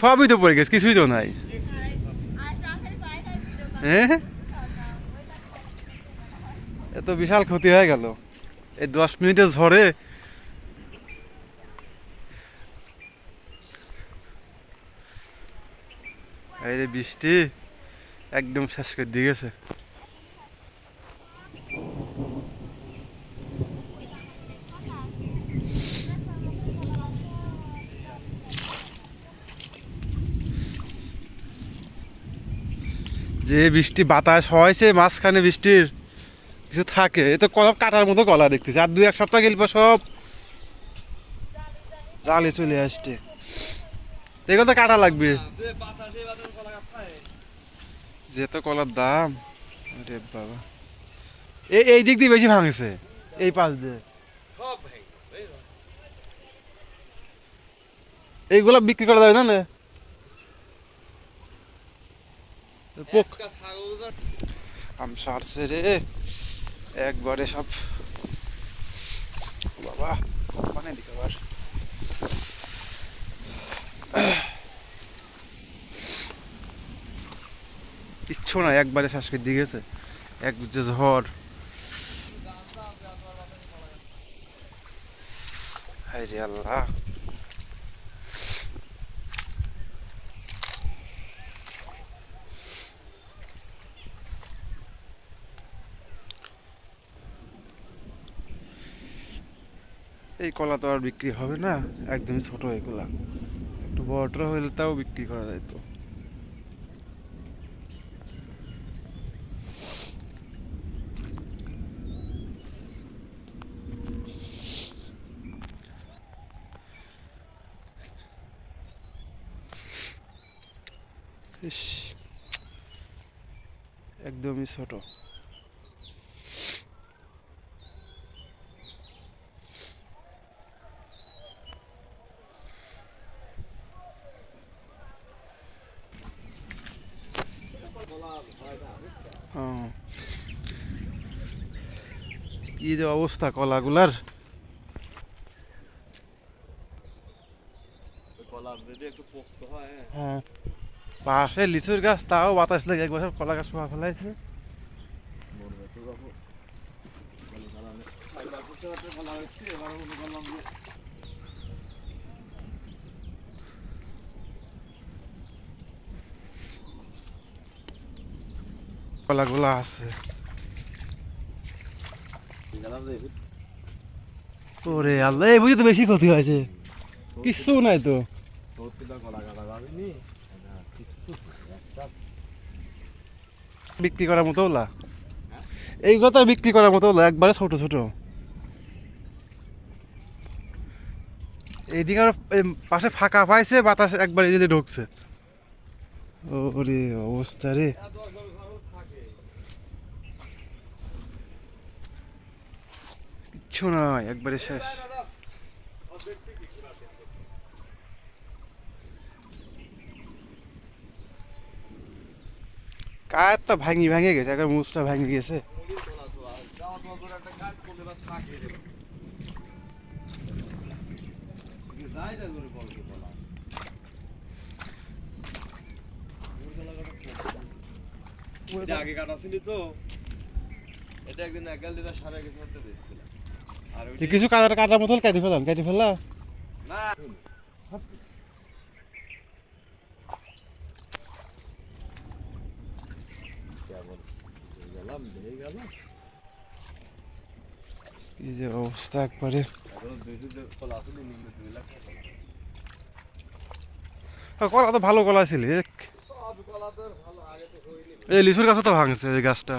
সবই তো পড়ে গেছে, কিছুই তো নাই। হ্যাঁ? এত বিশাল ক্ষতি হয়ে গেল। এই দশ মিনিটে ঝড়ে। এই বৃষ্টি, একদম শেষ করে দিয়ে গেছে। যে বৃষ্টি বাতাস হয়েছে মাঝখানে বৃষ্টির কিছু থাকে। এ তো কলা কাটার মতো কলা দেখতেছি। আর দুই এক সপ্তাহ গেল সব জালে চলে আসছে। এগুলো তো কাটা লাগবে। যে তো কলার দাম। রে বাবা। এই এই দিক দিয়ে বেশি ভাঙেছে। এই পাশ দিয়ে। এইগুলা বিক্রি করা যাবে না না পোক আম সারছে রে। একবারে সব। বাবা মানে দিকে আবার। ইচ্ছু না একবারে শ্বাস করে দিয়ে গেছে। এক যে ঝড়। হায় রে আল্লাহ। এই কলা তো আর বিক্রি হবে না, একদমই ছোট এগুলা একটু বড় হলে তাও বিক্রি করা যেত একদমই ছোট। কি যে অবস্থা কলাগুলার? হ্যাঁ। পাশে লিচুর গাছ তাও বাতাস লেগে এক বছর কলা গাছ পোয়া ফেলাইছে কলাগুলা আছে। ওরে আল্লাহ, এই বুঝি তো বেশি ক্ষতি হয়েছে। কিচ্ছু নাই তো। বিক্রি করার মতো ওলা? এইগুলো তো বিক্রি করার মতো ওলা, একবারে ছোট ছোট। এইদিকে আর পাশে ফাঁকা পাইছে, বাতাস একবার এই দিকে ঢুকছে। ওরে অবস্থা রে। কিচ্ছু নয়, একবারে শেষ। কার তো ভাঙি ভাঙে গেছে? একবার মুসটা ভাঙি গেছে। আগে কাটা ছিল তো। এটা একদিন একাল দিদা সারা আর যে কিছু কাটার কাটার মতন কেটে ফেলাম কেটে ফেললা? কি যে অবস্থা একবারে। কলা তো ভালো কলা ছিল এই লিচুর গাছও তো ভাঙছে এই গাছটা।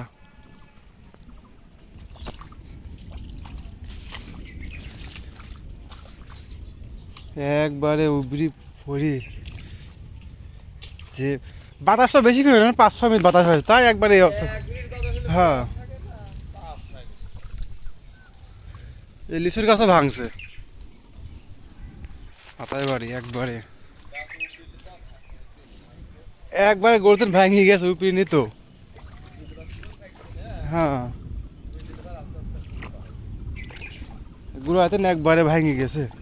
একবারে উবরি পড়ি যে বাতাসটা বেশি করে না, পাঁচ ছ মিনিট বাতাস হয়েছে তাই একবারে হ্যাঁ। এই লিচুর গাছও ভাঙছে। পাতায় বাড়ি, একবারে। একবারে গর্তেন ভাঙিয়ে গেছে, উপরে নিত। হ্যাঁ। গুলো হাতে একবারে ভাঙিয়ে গেছে।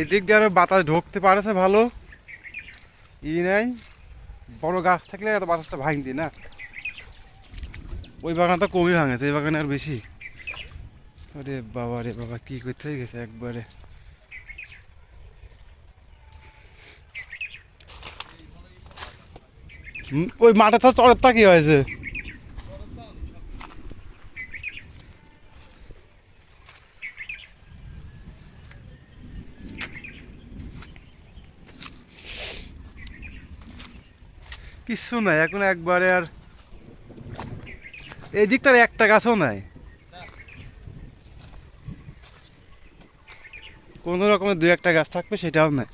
এদিক দিয়ে আরও বাতাস ঢুকতে পারেছে ভালো। ই নাই। বড় গাছ থাকলে এত বাতাসটা ভাঙতি না। ওই বাগানটা কমই ভাঙেছে, এই বাগানে আর বেশি। আরে বাবা রে বাবা, কি করতে গেছে একবারে। ওই মাঠে তো চড়েরটা কি হয়েছে? কিচ্ছু নাই, এখন একবারে আর এই দিকটার একটা গাছও নাই। কোনো রকমের দু একটা গাছ থাকবে, সেটাও নাই।